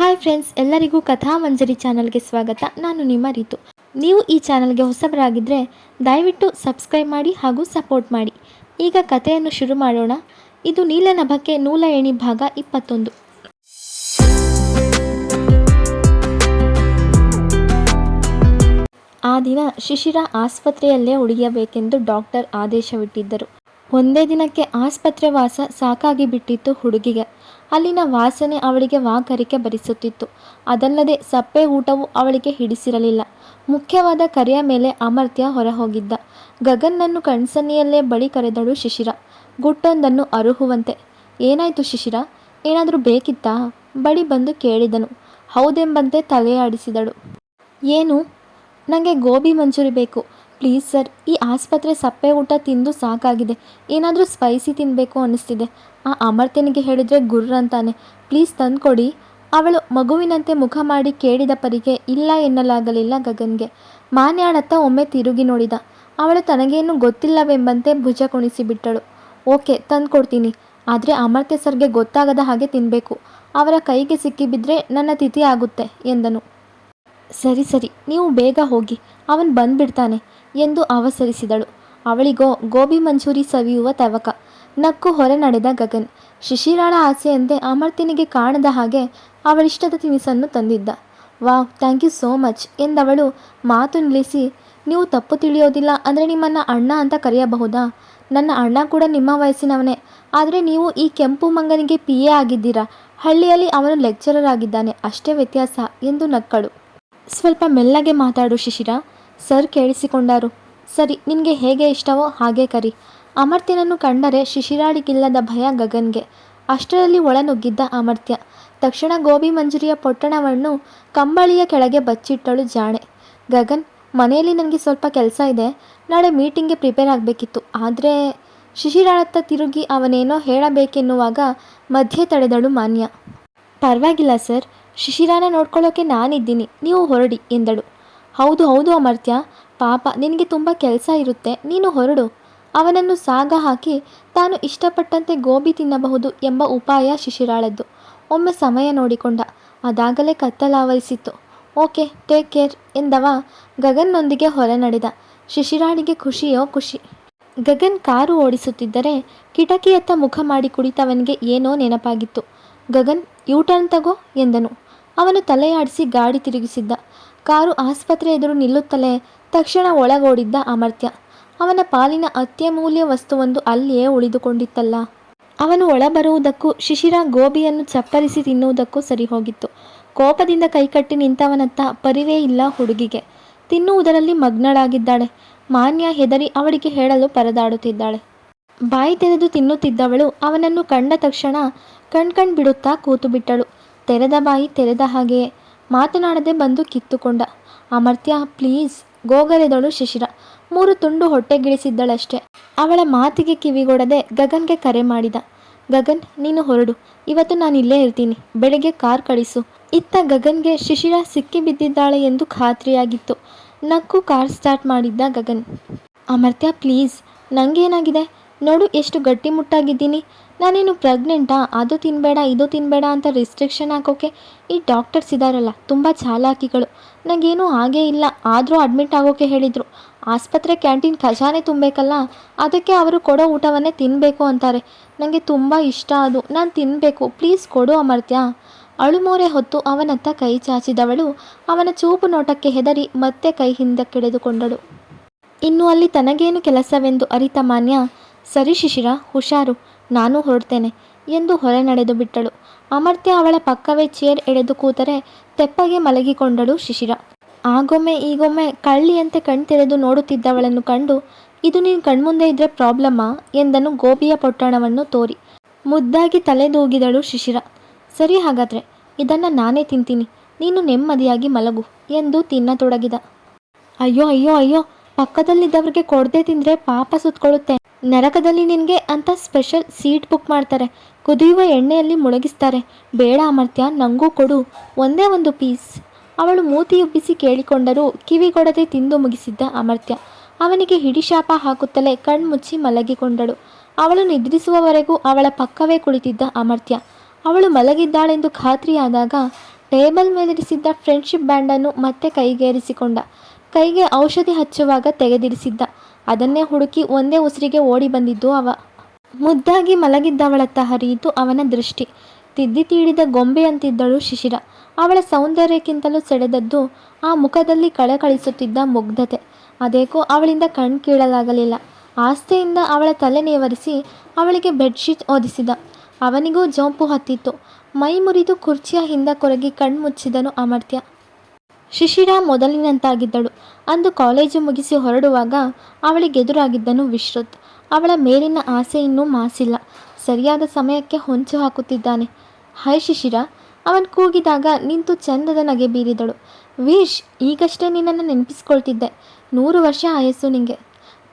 Hi friends, ಎಲ್ಲರಿಗೂ ಕಥಾ ಮಂಜರಿ ಚಾನಲ್ಗೆ ಸ್ವಾಗತ. ನಾನು ನಿಮ್ಮ ರೀತು. ನೀವು ಈ ಚಾನಲ್ಗೆ ಹೊಸಬರಾಗಿದ್ದರೆ ದಯವಿಟ್ಟು ಸಬ್ಸ್ಕ್ರೈಬ್ ಮಾಡಿ ಹಾಗೂ ಸಪೋರ್ಟ್ ಮಾಡಿ. ಈಗ ಕಥೆಯನ್ನು ಶುರು ಮಾಡೋಣ. ಇದು ನೀಲನಭಕ್ಕೆ ನೂಲ ಎಣಿ ಭಾಗ ಇಪ್ಪತ್ತೊಂದು. ಆ ದಿನ ಶಿಶಿರ ಆಸ್ಪತ್ರೆಯಲ್ಲೇ ಉಳಿಯಬೇಕೆಂದು ಡಾಕ್ಟರ್ ಆದೇಶವಿಟ್ಟಿದ್ದರು. ಒಂದೇ ದಿನಕ್ಕೆ ಆಸ್ಪತ್ರೆ ವಾಸ ಸಾಕಾಗಿ ಬಿಟ್ಟಿತ್ತು ಹುಡುಗಿಗೆ. ಅಲ್ಲಿನ ವಾಸನೆ ಅವಳಿಗೆ ವಾಕರಿಕೆ ಬರಿಸುತ್ತಿತ್ತು ಅದಲ್ಲದೆ ಸಪ್ಪೆ ಊಟವು ಅವಳಿಗೆ ಹಿಡಿಸಿರಲಿಲ್ಲ. ಮುಖ್ಯವಾದ ಕರೆಯ ಮೇಲೆ ಅಮರ್ತ್ಯ ಹೊರಹೋಗಿದ್ದ. ಗಗನ್ನನ್ನು ಕಣ್ಸನ್ನಿಯಲ್ಲೇ ಬಳಿ ಕರೆದಳು ಶಿಶಿರ. ಗುಟ್ಟೊಂದನ್ನು ಅರುಹುವಂತೆ, ಏನಾಯ್ತು ಶಿಶಿರ? ಏನಾದರೂ ಬೇಕಿತ್ತಾ ಬಳಿ ಬಂದು ಕೇಳಿದನು. ಹೌದೆಂಬಂತೆ ತಲೆಯಾಡಿಸಿದಳು. ಏನು? ನನಗೆ ಗೋಬಿ ಮಂಚೂರಿ ಬೇಕು. ಪ್ಲೀಸ್ ಸರ್ ಈ ಆಸ್ಪತ್ರೆ ಸಪ್ಪೆ ಊಟ ತಿಂದು ಸಾಕಾಗಿದೆ. ಏನಾದರೂ ಸ್ಪೈಸಿ ತಿನ್ನಬೇಕು ಅನ್ನಿಸ್ತಿದೆ. ಆ ಅಮರ್ತ್ಯನಿಗೆ ಹೇಳಿದರೆ ಗುರ್ರ ಅಂತಾನೆ. ಪ್ಲೀಸ್ ತಂದುಕೊಡಿ. ಅವಳು ಮಗುವಿನಂತೆ ಮುಖ ಮಾಡಿ ಕೇಳಿದ ಪರಿಗೆ ಇಲ್ಲ ಎನ್ನಲಾಗಲಿಲ್ಲ ಗಗನ್ಗೆ. ಮಾನ್ಯಾಳತ್ತ ಒಮ್ಮೆ ತಿರುಗಿ ನೋಡಿದ. ಅವಳು ತನಗೇನು ಗೊತ್ತಿಲ್ಲವೆಂಬಂತೆ ಭುಜ ಕುಣಿಸಿಬಿಟ್ಟಳು. ಓಕೆ, ತಂದುಕೊಡ್ತೀನಿ. ಆದರೆ ಅಮರ್ತ್ಯ ಸರ್ಗೆ ಗೊತ್ತಾಗದ ಹಾಗೆ ತಿನ್ನಬೇಕು ಅವರ ಕೈಗೆ ಸಿಕ್ಕಿಬಿದ್ರೆ ನನ್ನ ತಿಥಿ ಆಗುತ್ತೆ ಎಂದನು. ಸರಿ ಸರಿ, ನೀವು ಬೇಗ ಹೋಗಿ. ಅವನು ಬಂದ್ಬಿಡ್ತಾನೆ. ಎಂದು ಅವಸರಿಸಿದಳು. ಅವಳಿಗೋ, ಗೋಬಿ ಮಂಚೂರಿ ಸವಿಯುವ ತವಕ. ನಕ್ಕು ಹೊರ ನಡೆದ ಗಗನ್. ಶಿಶಿರಾಳ ಆಸೆಯಂತೆ ಅಮರ್ತಿನಿಗೆ ಕಾಣದ ಹಾಗೆ ಅವಳಿಷ್ಟದ ತಿನಿಸನ್ನು ತಂದಿದ್ದ. Wow, thank you so much ಎಂದವಳು ಮಾತು ನಿಲ್ಲಿಸಿ, ನೀವು ತಪ್ಪು ತಿಳಿಯೋದಿಲ್ಲ ಅಂದರೆ ನಿಮ್ಮನ್ನು ಅಣ್ಣ ಅಂತ ಕರೆಯಬಹುದಾ? ನನ್ನ ಅಣ್ಣ ಕೂಡ ನಿಮ್ಮ ವಯಸ್ಸಿನವನೇ. ಆದರೆ ನೀವು ಈ ಕೆಂಪು ಮಂಗನಿಗೆ ಪಿ ಎ ಆಗಿದ್ದೀರಾ? ಹಳ್ಳಿಯಲ್ಲಿ ಅವನು ಲೆಕ್ಚರರ್ ಆಗಿದ್ದಾನೆ. ಅಷ್ಟೇ ವ್ಯತ್ಯಾಸ ಎಂದು ನಕ್ಕಳು. ಸ್ವಲ್ಪ ಮೆಲ್ಲಗೆ ಮಾತಾಡು ಶಿಶಿರ. ಸರ್ ಕೇಳಿಸಿಕೊಂಡರು. ಸರಿ, ನಿನಗೆ ಹೇಗೆ ಇಷ್ಟವೋ ಹಾಗೆ ಕರಿ. ಅಮರ್ತ್ಯನನ್ನು ಕಂಡರೆ ಶಿಶಿರಾಳಿಗಿಲ್ಲದ ಭಯ ಗಗನ್ಗೆ. ಅಷ್ಟರಲ್ಲಿ ಒಳನುಗ್ಗಿದ್ದ ಅಮರ್ತ್ಯ. ತಕ್ಷಣ ಗೋಬಿ ಮಂಜುರಿಯ ಪೊಟ್ಟಣವನ್ನು ಕಂಬಳಿಯ ಕೆಳಗೆ ಬಚ್ಚಿಟ್ಟಳು ಜಾಣೆ. ಗಗನ್, ಮನೆಯಲ್ಲಿ ನನಗೆ ಸ್ವಲ್ಪ ಕೆಲಸ ಇದೆ. ನಾಳೆ ಮೀಟಿಂಗ್ಗೆ ಪ್ರಿಪೇರ್ ಆಗಬೇಕಿತ್ತು. ಆದರೆ ಶಿಶಿರಾಳತ್ತ ತಿರುಗಿ ಅವನೇನೋ ಹೇಳಬೇಕೆನ್ನುವಾಗ ಮಧ್ಯೆ ತಡೆದಳು ಮಾನ್ಯ. ಪರವಾಗಿಲ್ಲ ಸರ್. ಶಿಶಿರಾನ ನೋಡ್ಕೊಳ್ಳೋಕೆ ನಾನಿದ್ದೀನಿ. ನೀವು ಹೊರಡಿ ಎಂದಳು. ಹೌದು ಹೌದು ಅಮರ್ತ್ಯ. ಪಾಪ, ನಿನಗೆ ತುಂಬ ಕೆಲಸ ಇರುತ್ತೆ. ನೀನು ಹೊರಡು. ಅವನನ್ನು ಸಾಗ ಹಾಕಿ ತಾನು ಇಷ್ಟಪಟ್ಟಂತೆ ಗೋಬಿ ತಿನ್ನಬಹುದು ಎಂಬ ಉಪಾಯ ಶಿಶಿರಾಳದ್ದು. ಒಮ್ಮೆ ಸಮಯ ನೋಡಿಕೊಂಡ. ಅದಾಗಲೇ ಕತ್ತಲಾವರಿಸಿತ್ತು. ಓಕೆ, ಟೇಕ್ ಕೇರ್ ಎಂದವ ಗಗನ್ನೊಂದಿಗೆ ಹೊರ ನಡೆದ. ಶಿಶಿರಾಳಿಗೆ ಖುಷಿಯೋ ಖುಷಿ. ಗಗನ್ ಕಾರು ಓಡಿಸುತ್ತಿದ್ದರೆ ಕಿಟಕಿಯತ್ತ ಮುಖ ಮಾಡಿ ಕುಳಿತವನಿಗೆ ಏನೋ ನೆನಪಾಗಿತ್ತು. ಗಗನ್ ಯೂಟರ್ನ್ ತಗೋ ಎಂದನು. ಅವನು ತಲೆಯಾಡಿಸಿ ಗಾಡಿ ತಿರುಗಿಸಿದ್ದ. ಕಾರು ಆಸ್ಪತ್ರೆ ಎದುರು ನಿಲ್ಲುತ್ತಲೇ ತಕ್ಷಣ ಒಳಗೋಡಿದ್ದ ಅಮರ್ತ್ಯ. ಅವನ ಪಾಲಿನ ಅತ್ಯಮೂಲ್ಯ ವಸ್ತುವೊಂದು ಅಲ್ಲಿಯೇ ಉಳಿದುಕೊಂಡಿತ್ತಲ್ಲ. ಅವನು ಒಳಬರುವುದಕ್ಕೂ ಶಿಶಿರ ಗೋಬಿಯನ್ನು ಚಪ್ಪರಿಸಿ ತಿನ್ನುವುದಕ್ಕೂ ಸರಿ ಹೋಗಿತ್ತು ಕೋಪದಿಂದ ಕೈಕಟ್ಟಿ ನಿಂತವನತ್ತ ಪರಿವೇ ಇಲ್ಲ ಹುಡುಗಿಗೆ. ತಿನ್ನುವುದರಲ್ಲಿ ಮಗ್ನಳಾಗಿದ್ದಾಳೆ. ಮಾನ್ಯ ಹೆದರಿ ಅವಳಿಗೆ ಹೇಳಲು ಪರದಾಡುತ್ತಿದ್ದಾಳೆ. ಬಾಯಿ ತೆರೆದು ತಿನ್ನುತ್ತಿದ್ದವಳು ಅವನನ್ನು ಕಂಡ ತಕ್ಷಣ ಕಣ್ಕಣ್ ಬಿಡುತ್ತಾ ಕೂತು ಬಿಟ್ಟಳು. ತೆರೆದ ಬಾಯಿ ತೆರೆದ ಹಾಗೆಯೇ ಮಾತನಾಡದೆ ಬಂದು ಕಿತ್ತುಕೊಂಡ. ಅಮರ್ತ್ಯ, ಪ್ಲೀಸ್, ಗೋಗರೆದಳು ಶಿಶಿರ. ಮೂರು ತುಂಡು ಹೊಟ್ಟೆಗಿಳಿಸಿದ್ದಳಷ್ಟೆ. ಅವಳ ಮಾತಿಗೆ ಕಿವಿಗೊಡದೆ ಗಗನ್ಗೆ ಕರೆ ಮಾಡಿದ. ಗಗನ್, ನೀನು ಹೊರಡು. ಇವತ್ತು ನಾನು ಇಲ್ಲೇ ಇರ್ತೀನಿ. ಬೆಳಗ್ಗೆ ಕಾರ್ ಕಳಿಸು. ಇತ್ತ ಗಗನ್ಗೆ ಶಿಶಿರ ಸಿಕ್ಕಿ ಬಿದ್ದಿದ್ದಾಳೆ ಎಂದು ಖಾತ್ರಿಯಾಗಿತ್ತು. ನಕ್ಕು ಕಾರ್ ಸ್ಟಾರ್ಟ್ ಮಾಡಿದ್ದ ಗಗನ್. ಅಮರ್ತ್ಯ, ಪ್ಲೀಸ್ ನನಗೇನಾಗಿದೆ ನೋಡು, ಎಷ್ಟು ಗಟ್ಟಿಮುಟ್ಟಾಗಿದ್ದೀನಿ. ನಾನೇನು ಪ್ರೆಗ್ನೆಂಟಾ ಅದು ತಿನ್ನಬೇಡ ಇದು ತಿನ್ನಬೇಡ ಅಂತ ರಿಸ್ಟ್ರಿಕ್ಷನ್ ಹಾಕೋಕೆ ಈ ಡಾಕ್ಟರ್ಸ್ ಇದ್ದಾರಲ್ಲ ತುಂಬ ಚಾಲಾಕಿಗಳು. ನನಗೇನೂ ಹಾಗೇ ಇಲ್ಲ. ಆದರೂ ಅಡ್ಮಿಟ್ ಆಗೋಕೆ ಹೇಳಿದರು. ಆಸ್ಪತ್ರೆ ಕ್ಯಾಂಟೀನ್ ಖಜಾನೆ ತುಂಬಬೇಕಲ್ಲ? ಅದಕ್ಕೆ ಅವರು ಕೊಡೋ ಊಟವನ್ನೇ ತಿನ್ನಬೇಕು ಅಂತಾರೆ. ನನಗೆ ತುಂಬ ಇಷ್ಟ ಅದು. ನಾನು ತಿನ್ನಬೇಕು ಪ್ಲೀಸ್ ಕೊಡು ಅಮರ್ತ್ಯ. ಅಳುಮೋರೆ ಹೊತ್ತು ಅವನತ್ತ ಕೈ ಚಾಚಿದವಳು ಅವನ ಚೂಪು ನೋಟಕ್ಕೆ ಹೆದರಿ ಮತ್ತೆ ಕೈ ಹಿಂದಕ್ಕೆಳೆದುಕೊಂಡಳು. ಇನ್ನು ಅಲ್ಲಿ ತನಗೇನು ಕೆಲಸವೆಂದು ಅರಿತ ಮಾನ್ಯ? ಸರಿ ಶಿಶಿರ, ಹುಷಾರು. ನಾನು ಹೊರಡ್ತೇನೆ ಎಂದು ಹೊರ ನಡೆದು ಬಿಟ್ಟಳು. ಅಮರ್ತ್ಯ ಅವಳ ಪಕ್ಕವೇ ಚೇರ್ ಎಳೆದು ಕೂತರೆ ತೆಪ್ಪಗೆ ಮಲಗಿಕೊಂಡಳು ಶಿಶಿರ. ಆಗೊಮ್ಮೆ, ಈಗೊಮ್ಮೆ ಕಳ್ಳಿಯಂತೆ ಕಣ್ತೆರೆದು ನೋಡುತ್ತಿದ್ದವಳನ್ನು ಕಂಡು ಇದು ನೀನು ಕಣ್ಮುಂದೆ ಇದ್ರೆ ಪ್ರಾಬ್ಲಮ್ಮಾ? ಎಂದನು ಗೋಬಿಯ ಪೊಟ್ಟಣವನ್ನು ತೋರಿ. ಮುದ್ದಾಗಿ ತಲೆದೂಗಿದಳು ಶಿಶಿರ. ಸರಿ ಹಾಗಾದ್ರೆ, ಇದನ್ನು ನಾನೇ ತಿಂತೀನಿ. ನೀನು ನೆಮ್ಮದಿಯಾಗಿ ಮಲಗು ಎಂದು ತಿನ್ನತೊಡಗಿದ. ಅಯ್ಯೋ ಅಯ್ಯೋ ಅಯ್ಯೋ ಪಕ್ಕದಲ್ಲಿದ್ದವ್ರಿಗೆ ಕೊಡದೆ ತಿಂದ್ರೆ ಪಾಪ ಸುತ್ಕೊಳ್ಳುತ್ತೆ. ನರಕದಲ್ಲಿ ನಿನಗೆ ಅಂತ ಸ್ಪೆಷಲ್ ಸೀಟ್ ಬುಕ್ ಮಾಡ್ತಾರೆ. ಕುದಿಯುವ ಎಣ್ಣೆಯಲ್ಲಿ ಮುಳುಗಿಸ್ತಾರೆ. ಬೇಡ ಅಮರ್ತ್ಯ, ನಂಗೂ ಕೊಡು. ಒಂದೇ ಒಂದು ಪೀಸ್. ಅವಳು ಮೂತಿಯುಬ್ಬಿಸಿ ಕೇಳಿಕೊಂಡರೂ ಕಿವಿಗೊಡದೆ ತಿಂದು ಮುಗಿಸಿದ್ದ ಅಮರ್ತ್ಯ. ಅವನಿಗೆ ಹಿಡಿಶಾಪ ಹಾಕುತ್ತಲೇ ಕಣ್ಮುಚ್ಚಿ ಮಲಗಿಕೊಂಡಳು. ಅವಳು ನಿದ್ರಿಸುವವರೆಗೂ ಅವಳ ಪಕ್ಕವೇ ಕುಳಿತಿದ್ದ ಅಮರ್ತ್ಯ. ಅವಳು ಮಲಗಿದ್ದಾಳೆಂದು ಖಾತ್ರಿಯಾದಾಗ ಟೇಬಲ್ ಮೇಲಿರಿಸಿದ್ದ ಫ್ರೆಂಡ್ಶಿಪ್ ಬ್ಯಾಂಡನ್ನು ಮತ್ತೆ ಕೈಗೇರಿಸಿಕೊಂಡ. ಕೈಗೆ ಔಷಧಿ ಹಚ್ಚುವಾಗ ತೆಗೆದಿರಿಸಿದ್ದ. ಅದನ್ನೇ ಹುಡುಕಿ ಒಂದೇ ಉಸಿರಿಗೆ ಓಡಿ ಬಂದಿದ್ದು ಅವ. ಮುದ್ದಾಗಿ ಮಲಗಿದ್ದವಳತ್ತ ಹರಿಯಿತು ಅವನ ದೃಷ್ಟಿ. ತಿದ್ದಿ ತೀಡಿದ ಗೊಂಬೆಯಂತಿದ್ದಳು ಶಿಶಿರ. ಅವಳ ಸೌಂದರ್ಯಕ್ಕಿಂತಲೂ ಸೆಳೆದದ್ದು ಆ ಮುಖದಲ್ಲಿ ಕಳೆಕಳಿಸುತ್ತಿದ್ದ ಮುಗ್ಧತೆ. ಅದೇಕೋ ಅವಳಿಂದ ಕಣ್ ಕೀಳಲಾಗಲಿಲ್ಲ. ಆಸ್ತೆಯಿಂದ ಅವಳ ತಲೆ ನೇವರಿಸಿ ಅವಳಿಗೆ ಬೆಡ್ಶೀಟ್ ಓದಿಸಿದ. ಅವನಿಗೂ ಜೋಂಪು ಹತ್ತಿತ್ತು. ಮೈ ಮುರಿದು ಕುರ್ಚಿಯ ಹಿಂದ ಕೊರಗಿ ಕಣ್ಮುಚ್ಚಿದನು ಅಮರ್ತ್ಯ. ಶಿಶಿರ ಮೊದಲಿನಂತಾಗಿದ್ದಳು. ಅಂದು ಕಾಲೇಜು ಮುಗಿಸಿ ಹೊರಡುವಾಗ ಅವಳಿಗೆದುರಾಗಿದ್ದನು ವಿಶ್ರುತ್. ಅವಳ ಮೇಲಿನ ಆಸೆ ಇನ್ನೂ ಮಾಸಿಲ್ಲ. ಸರಿಯಾದ ಸಮಯಕ್ಕೆ ಹೊಂಚು ಹಾಕುತ್ತಿದ್ದಾನೆ. ಹಾಯ್ ಶಿಶಿರ, ಅವನ್ ಕೂಗಿದಾಗ ನಿಂತು ಚಂದದ ನಗೆ ಬೀರಿದಳು. ವಿಶ್ ಈಗಷ್ಟೇ ನಿನ್ನನ್ನು ನೆನಪಿಸ್ಕೊಳ್ತಿದ್ದೆ. ನೂರು ವರ್ಷ ಆಯಸ್ಸು ನಿಂಗೆ.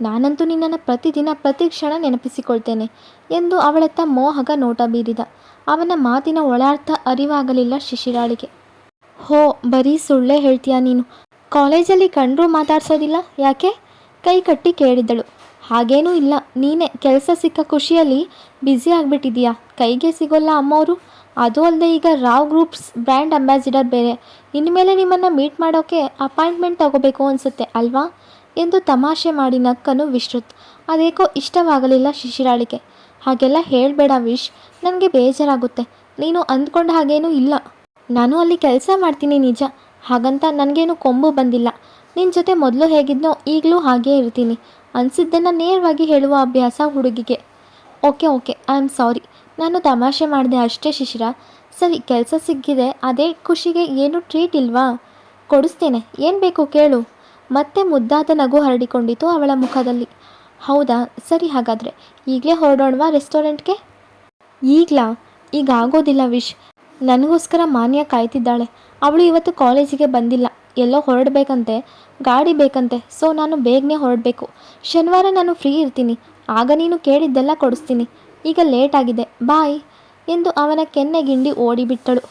ನಾನಂತೂ ನಿನ್ನನ್ನು ಪ್ರತಿದಿನ ಪ್ರತಿ ಕ್ಷಣ ನೆನಪಿಸಿಕೊಳ್ತೇನೆ ಎಂದು ಅವಳತ್ತ ಮೋಹಕ ನೋಟ ಬೀರಿದ. ಅವನ ಮಾತಿನ ಒಳಾರ್ಥ ಅರಿವಾಗಲಿಲ್ಲ ಶಿಶಿರಾಳಿಗೆ. ಹೋ, ಬರೀ ಸುಳ್ಳೇ ಹೇಳ್ತೀಯಾ ನೀನು. ಕಾಲೇಜಲ್ಲಿ ಕಂಡ್ರೂ ಮಾತಾಡ್ಸೋದಿಲ್ಲ, ಯಾಕೆ? ಕೈ ಕಟ್ಟಿ ಕೇಳಿದ್ದಳು. ಹಾಗೇನೂ ಇಲ್ಲ, ನೀನೇ ಕೆಲಸ ಸಿಕ್ಕ ಖುಷಿಯಲ್ಲಿ ಬ್ಯುಸಿ ಆಗಿಬಿಟ್ಟಿದೀಯಾ ಕೈಗೆ ಸಿಗೋಲ್ಲ ಅಮ್ಮವರು ಅದು ಅಲ್ಲದೆ ಈಗ ರಾವ್ ಗ್ರೂಪ್ಸ್ ಬ್ರ್ಯಾಂಡ್ ಅಂಬಾಸಿಡರ್ ಬೇರೆ. ಇನ್ಮೇಲೆ ನಿಮ್ಮನ್ನು ಮೀಟ್ ಮಾಡೋಕ್ಕೆ ಅಪಾಯಿಂಟ್ಮೆಂಟ್ ತಗೋಬೇಕು ಅನಿಸುತ್ತೆ, ಅಲ್ವಾ? ಎಂದು ತಮಾಷೆ ಮಾಡಿ ನಕ್ಕನು ವಿಶ್ರುತ್. ಅದೇಕೋ ಇಷ್ಟವಾಗಲಿಲ್ಲ ಶಿಶಿರಾಳಿಗೆ. ಹಾಗೆಲ್ಲ ಹೇಳಬೇಡ ವಿಶ್, ನನಗೆ ಬೇಜಾರಾಗುತ್ತೆ. ನೀನು ಅಂದ್ಕೊಂಡ ಹಾಗೇನೂ ಇಲ್ಲ. ನಾನು ಅಲ್ಲಿ ಕೆಲಸ ಮಾಡ್ತೀನಿ ನಿಜ. ಹಾಗಂತ ನನಗೇನು ಕೊಂಬು ಬಂದಿಲ್ಲ. ನಿನ್ನ ಜೊತೆ ಮೊದಲು ಹೇಗಿದ್ನೋ ಈಗಲೂ ಹಾಗೇ ಇರ್ತೀನಿ. ಅನಿಸಿದ್ದನ್ನು ನೇರವಾಗಿ ಹೇಳುವ ಅಭ್ಯಾಸ ಹುಡುಗಿಗೆ. Okay okay, I am sorry. ನಾನು ತಮಾಷೆ ಮಾಡಿದೆ ಅಷ್ಟೇ ಶಿಶಿರ. ಸರಿ, ಕೆಲಸ ಸಿಕ್ಕಿದೆ, ಅದೇ ಖುಷಿಗೆ ಏನು ಟ್ರೀಟ್ ಇಲ್ವಾ? ಕೊಡಿಸ್ತೇನೆ, ಏನು ಬೇಕು ಕೇಳು. ಮತ್ತೆ ಮುದ್ದಾದ ನಗು ಹರಡಿಕೊಂಡಿತು ಅವಳ ಮುಖದಲ್ಲಿ. ಹೌದಾ? ಸರಿ ಹಾಗಾದರೆ, ಈಗಲೇ ಹೊರಡೋಣವಾ ರೆಸ್ಟೋರೆಂಟ್ಗೆ? ಈಗಲಾ? ಈಗ ಆಗೋದಿಲ್ಲ ವಿಶ್. ನನಗೋಸ್ಕರ ಮಾನ್ಯ ಕಾಯ್ತಿದ್ದಾಳೆ. ಅವಳು ಇವತ್ತು ಕಾಲೇಜಿಗೆ ಬಂದಿಲ್ಲ. ಎಲ್ಲೋ ಹೊರಡಬೇಕಂತೆ, ಗಾಡಿ ಬೇಕಂತೆ, ಸೊ ನಾನು ಬೇಗನೆ ಹೊರಡಬೇಕು. ಶನಿವಾರ ನಾನು ಫ್ರೀ ಇರ್ತೀನಿ. ಆಗ ನೀನು ಕೇಳಿದ್ದೆಲ್ಲ ಕೊಡಿಸ್ತೀನಿ. ಈಗ ಲೇಟ್ ಆಗಿದೆ. ಬಾಯ್ ಎಂದು ಅವನ ಕೆನ್ನೆ ಗಿಂಡಿ ಓಡಿಬಿಟ್ಟಳು.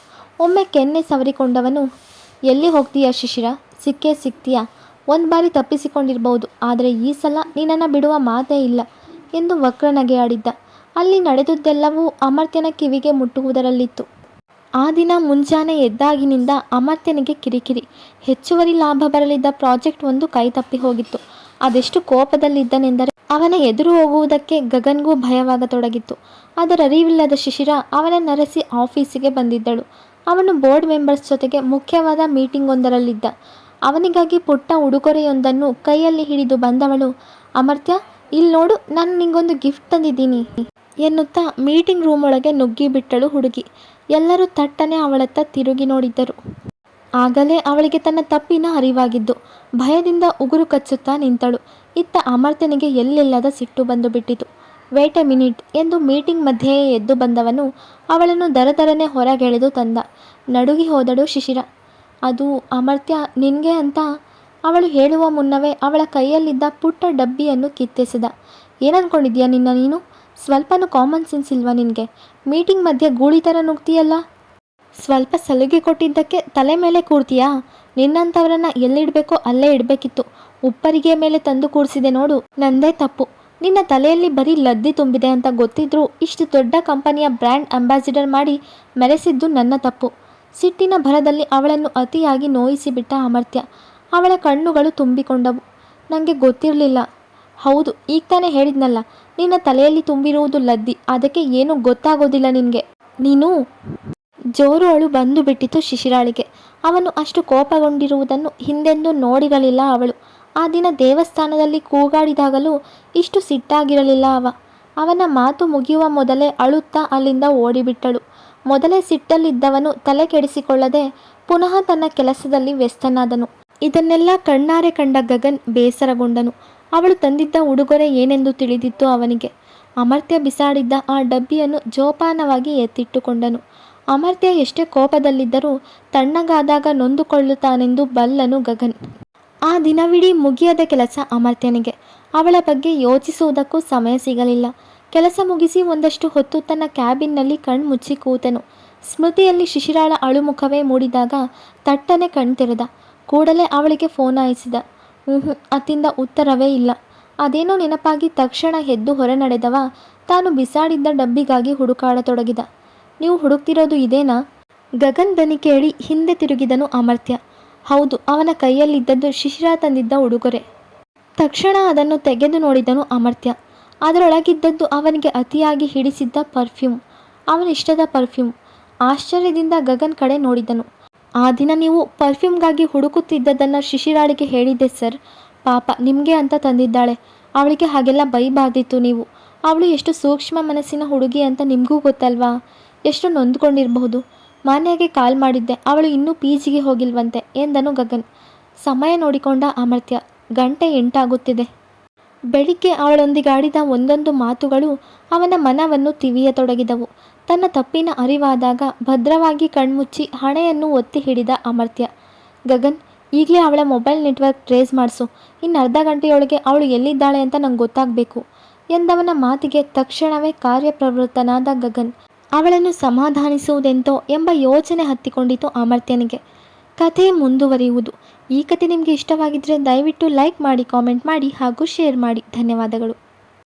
ಒಮ್ಮೆ ಕೆನ್ನೆ ಸವರಿಕೊಂಡವನು, ಎಲ್ಲಿ ಹೋಗ್ತೀಯಾ ಶಿಶಿರ? ಸಿಕ್ಕೇ ಸಿಗ್ತೀಯಾ ಒಂದು ಬಾರಿ ತಪ್ಪಿಸಿಕೊಂಡಿರ್ಬೋದು. ಆದರೆ ಈ ಸಲ ನೀನನ್ನು ಬಿಡುವ ಮಾತೇ ಇಲ್ಲ ಎಂದು ವಕ್ರನಗೆ ಆಡಿದ್ದ ಅಲ್ಲಿ ನಡೆದುದೆಲ್ಲವೂ ಅಮರ್ತ್ಯನ ಕಿವಿಗೆ ಮುಟ್ಟುವುದರಲ್ಲಿತ್ತು. ಆ ದಿನ ಮುಂಜಾನೆ ಎದ್ದಾಗಿನಿಂದ ಅಮರ್ತ್ಯನಿಗೆ ಕಿರಿಕಿರಿ. ಹೆಚ್ಚುವರಿ ಲಾಭ ಬರಲಿದ್ದ ಪ್ರಾಜೆಕ್ಟ್ ಒಂದು ಕೈ ತಪ್ಪಿ ಹೋಗಿತ್ತು. ಅದೆಷ್ಟು ಕೋಪದಲ್ಲಿದ್ದನೆಂದರೆ ಅವನ ಎದುರು ಹೋಗುವುದಕ್ಕೆ ಗಗನ್ಗೂ ಭಯವಾಗತೊಡಗಿತ್ತು. ಅದರ ಅರಿವಿಲ್ಲದ ಶಿಶಿರ ಅವನ ನರಸಿ ಆಫೀಸಿಗೆ ಬಂದಿದ್ದಳು. ಅವನು ಬೋರ್ಡ್ ಮೆಂಬರ್ಸ್ ಜೊತೆಗೆ ಮುಖ್ಯವಾದ ಮೀಟಿಂಗ್ ಒಂದರಲ್ಲಿದ್ದ ಅವನಿಗಾಗಿ ಪುಟ್ಟ ಉಡುಗೊರೆಯೊಂದನ್ನು ಕೈಯಲ್ಲಿ ಹಿಡಿದು ಬಂದವಳು, ಅಮರ್ತ್ಯ ಇಲ್ಲಿ ನೋಡು, ನಾನು ನಿಂಗೊಂದು ಗಿಫ್ಟ್ ತಂದಿದ್ದೀನಿ ಎನ್ನುತ್ತಾ ಮೀಟಿಂಗ್ ರೂಮ್ ಒಳಗೆ ನುಗ್ಗಿಬಿಟ್ಟಳು ಹುಡುಗಿ. ಎಲ್ಲರೂ ತಟ್ಟನೆ ಅವಳತ್ತ ತಿರುಗಿ ನೋಡಿದ್ದರು. ಆಗಲೇ ಅವಳಿಗೆ ತನ್ನ ತಪ್ಪಿನ ಅರಿವಾಗಿದ್ದು, ಭಯದಿಂದ ಉಗುರು ಕಚ್ಚುತ್ತಾ ನಿಂತಳು. ಇತ್ತ ಅಮರ್ತ್ಯನಿಗೆ ಎಲ್ಲಿಲ್ಲದ ಸಿಟ್ಟು ಬಂದು ಬಿಟ್ಟಿತು. ವೇಟ್ ಎ ಮಿನಿಟ್ ಎಂದು ಮೀಟಿಂಗ್ ಮಧ್ಯೆಯೇ ಎದ್ದು ಬಂದವನು ಅವಳನ್ನು ದರದರನೆ ಹೊರಗೆಳೆದು ತಂದ. ನಡುಗಿ ಹೋದಳು ಶಿಶಿರ. ಅದು ಅಮರ್ತ್ಯ, ನಿನಗೆ ಅಂತ? ಅವಳು ಹೇಳುವ ಮುನ್ನವೇ ಅವಳ ಕೈಯಲ್ಲಿದ್ದ ಪುಟ್ಟ ಡಬ್ಬಿಯನ್ನು ಕಿತ್ತೆಸೆದ. ಏನನ್ಕೊಂಡಿದ್ಯಾ ನಿನ್ನ ನೀನು? ಸ್ವಲ್ಪನೂ ಕಾಮನ್ ಸೆನ್ಸ್ ಇಲ್ವಾ ನಿನಗೆ? ಮೀಟಿಂಗ್ ಮಧ್ಯೆ ಗೂಳಿ ಥರ ನುಗ್ತೀಯಲ್ಲ ಸ್ವಲ್ಪ ಸಲುಗೆ ಕೊಟ್ಟಿದ್ದಕ್ಕೆ ತಲೆ ಮೇಲೆ ಕೂರ್ತೀಯಾ? ನಿನ್ನಂಥವ್ರನ್ನ ಎಲ್ಲಿಡಬೇಕೋ ಅಲ್ಲೇ ಇಡಬೇಕಿತ್ತು. ಉಪ್ಪರಿಗೆ ಮೇಲೆ ತಂದು ಕೂರಿಸಿದೆ ನೋಡು, ನಂದೇ ತಪ್ಪು. ನಿನ್ನ ತಲೆಯಲ್ಲಿ ಬರೀ ಲದ್ದಿ ತುಂಬಿದೆ ಅಂತ ಗೊತ್ತಿದ್ರೂ ಇಷ್ಟು ದೊಡ್ಡ ಕಂಪನಿಯ ಬ್ರ್ಯಾಂಡ್ ಅಂಬಾಸಿಡರ್ ಮಾಡಿ ಮೆರೆಸಿದ್ದು ನನ್ನ ತಪ್ಪು. ಸಿಟ್ಟಿನ ಭರದಲ್ಲಿ ಅವಳನ್ನು ಅತಿಯಾಗಿ ನೋಯಿಸಿಬಿಟ್ಟ ಅಮರ್ತ್ಯ. ಅವಳ ಕಣ್ಣುಗಳು ತುಂಬಿಕೊಂಡವು. ನನಗೆ ಗೊತ್ತಿರಲಿಲ್ಲ ಹೌದು, ಈಗ ತಾನೇ ಹೇಳಿದ್ನಲ್ಲ, ನಿನ್ನ ತಲೆಯಲ್ಲಿ ತುಂಬಿರುವುದು ಲದ್ದಿ, ಅದಕ್ಕೆ ಏನೂ ಗೊತ್ತಾಗೋದಿಲ್ಲ ನಿನಗೆ. ನೀನು ಜೋರು ಅಳು ಬಂದು ಬಿಟ್ಟಿತು ಶಿಶಿರಾಳಿಗೆ. ಅವನು ಅಷ್ಟು ಕೋಪಗೊಂಡಿರುವುದನ್ನು ಹಿಂದೆಂದೂ ನೋಡಿರಲಿಲ್ಲ ಅವಳು. ಆ ದಿನ ದೇವಸ್ಥಾನದಲ್ಲಿ ಕೂಗಾಡಿದಾಗಲೂ ಇಷ್ಟು ಸಿಟ್ಟಾಗಿರಲಿಲ್ಲ ಅವ. ಅವನ ಮಾತು ಮುಗಿಯುವ ಮೊದಲೇ ಅಳುತ್ತಾ ಅಲ್ಲಿಂದ ಓಡಿಬಿಟ್ಟಳು. ಮೊದಲೇ ಸಿಟ್ಟಲ್ಲಿದ್ದವನು ತಲೆ ಕೆಡಿಸಿಕೊಳ್ಳದೆ ಪುನಃ ತನ್ನ ಕೆಲಸದಲ್ಲಿ ವ್ಯಸ್ತನಾದನು. ಇದನ್ನೆಲ್ಲ ಕಣ್ಣಾರೆ ಕಂಡ ಗಗನ್ ಬೇಸರಗೊಂಡನು. ಅವಳು ತಂದಿದ್ದ ಉಡುಗೊರೆ ಏನೆಂದು ತಿಳಿದಿತ್ತು ಅವನಿಗೆ. ಅಮರ್ತ್ಯ ಬಿಸಾಡಿದ್ದ ಆ ಡಬ್ಬಿಯನ್ನು ಜೋಪಾನವಾಗಿ ಎತ್ತಿಟ್ಟುಕೊಂಡನು. ಅಮರ್ತ್ಯ ಎಷ್ಟೇ ಕೋಪದಲ್ಲಿದ್ದರೂ ತಣ್ಣಗಾದಾಗ ನೊಂದುಕೊಳ್ಳುತ್ತಾನೆಂದು ಬಲ್ಲನು ಗಗನ್. ಆ ದಿನವಿಡೀ ಮುಗಿಯದ ಕೆಲಸ ಅಮರ್ತ್ಯನಿಗೆ. ಅವಳ ಬಗ್ಗೆ ಯೋಚಿಸುವುದಕ್ಕೂ ಸಮಯ ಸಿಗಲಿಲ್ಲ. ಕೆಲಸ ಮುಗಿಸಿ ಒಂದಷ್ಟು ಹೊತ್ತು ತನ್ನ ಕ್ಯಾಬಿನ್ನಲ್ಲಿ ಕಣ್ಮುಚ್ಚಿ ಕೂತನು ಸ್ಮೃತಿಯಲ್ಲಿ ಶಿಶಿರಾಳ ಅಳುಮುಖವೇ ಮೂಡಿದಾಗ ತಟ್ಟನೆ ಕಣ್ತೆರೆದ. ಕೂಡಲೇ ಅವಳಿಗೆ ಫೋನ್ ಹಾಯಿಸಿದ. ಹ್ಞೂ ಅತ್ತಿಂದ ಉತ್ತರವೇ ಇಲ್ಲ. ಅದೇನೋ ನೆನಪಾಗಿ ತಕ್ಷಣ ಎದ್ದು ಹೊರ ನಡೆದವ, ತಾನು ಬಿಸಾಡಿದ್ದ ಡಬ್ಬಿಗಾಗಿ ಹುಡುಕಾಡತೊಡಗಿದ. ನೀವು ಹುಡುಕ್ತಿರೋದು ಇದೇನಾ? ಗಗನ್ ದನಿ ಕೇಳಿ ಹಿಂದೆ ತಿರುಗಿದನು ಅಮರ್ತ್ಯ. ಹೌದು, ಅವನ ಕೈಯಲ್ಲಿದ್ದದ್ದು ಶಿಶಿರ ತಂದಿದ್ದ ಉಡುಗೊರೆ. ತಕ್ಷಣ ಅದನ್ನು ತೆಗೆದು ನೋಡಿದನು ಅಮರ್ತ್ಯ. ಅದರೊಳಗಿದ್ದದ್ದು ಅವನಿಗೆ ಅತಿಯಾಗಿ ಹಿಡಿಸಿದ್ದ ಪರ್ಫ್ಯೂಮ್ ಅವನಿಷ್ಟದ ಪರ್ಫ್ಯೂಮ್ ಆಶ್ಚರ್ಯದಿಂದ ಗಗನ್ ಕಡೆ ನೋಡಿದನು. ಆ ದಿನ ನೀವು ಪರ್ಫ್ಯೂಮ್ಗಾಗಿ ಹುಡುಕುತ್ತಿದ್ದದನ್ನು ಶಿಶಿರಾಳಿಗೆ ಹೇಳಿದ್ದೆ, ಸರ್. ಪಾಪ, ನಿಮಗೆ ಅಂತ ತಂದಿದ್ದಾಳೆ. ಅವಳಿಗೆ ಹಾಗೆಲ್ಲ ಬೈಬಾರ್ದಿತ್ತು ನೀವು. ಅವಳು ಎಷ್ಟು ಸೂಕ್ಷ್ಮ ಮನಸ್ಸಿನ ಹುಡುಗಿ ಅಂತ ನಿಮಗೂ ಗೊತ್ತಲ್ವಾ? ಎಷ್ಟು ನೊಂದ್ಕೊಂಡಿರಬಹುದು. ಮಾನ್ಯಾಗೆ ಕಾಲ್ ಮಾಡಿದ್ದೆ. ಅವಳು ಇನ್ನೂ ಪಿ ಜಿಗೆ ಹೋಗಿಲ್ವಂತೆ ಎಂದನು ಗಗನ್. ಸಮಯ ನೋಡಿಕೊಂಡ ಅಮರ್ತ್ಯ. ಗಂಟೆ ಎಂಟಾಗುತ್ತಿದೆ. ಬೆಳಿಗ್ಗೆ ಅವಳೊಂದಿಗಾಡಿದ ಒಂದೊಂದು ಮಾತುಗಳು ಅವನ ಮನವನ್ನು ತಿವಿಯತೊಡಗಿದವು. ತನ್ನ ತಪ್ಪಿನ ಅರಿವಾದಾಗ ಭದ್ರವಾಗಿ ಕಣ್ಮುಚ್ಚಿ ಹಣೆಯನ್ನು ಒತ್ತಿ ಹಿಡಿದ ಅಮರ್ತ್ಯ. ಗಗನ್, ಈಗಲೇ ಅವಳ ಮೊಬೈಲ್ ನೆಟ್ವರ್ಕ್ ಟ್ರೇಸ್ ಮಾಡಿಸು. ಇನ್ನು ಅರ್ಧ ಗಂಟೆಯೊಳಗೆ ಅವಳು ಎಲ್ಲಿದ್ದಾಳೆ ಅಂತ ನಂಗೆ ಗೊತ್ತಾಗಬೇಕು. ಎಂದವನ ಮಾತಿಗೆ ತಕ್ಷಣವೇ ಕಾರ್ಯಪ್ರವೃತ್ತನಾದ ಗಗನ್. ಅವಳನ್ನು ಸಮಾಧಾನಿಸುವುದೆಂತೋ ಎಂಬ ಯೋಚನೆ ಹತ್ತಿಕೊಂಡಿತು ಅಮರ್ತ್ಯನಿಗೆ. ಕಥೆ ಮುಂದುವರಿಯುವುದು. ಈ ಕಥೆ ನಿಮಗೆ ಇಷ್ಟವಾಗಿದ್ದರೆ ದಯವಿಟ್ಟು ಲೈಕ್ ಮಾಡಿ, ಕಾಮೆಂಟ್ ಮಾಡಿ ಹಾಗೂ ಶೇರ್ ಮಾಡಿ. ಧನ್ಯವಾದಗಳು.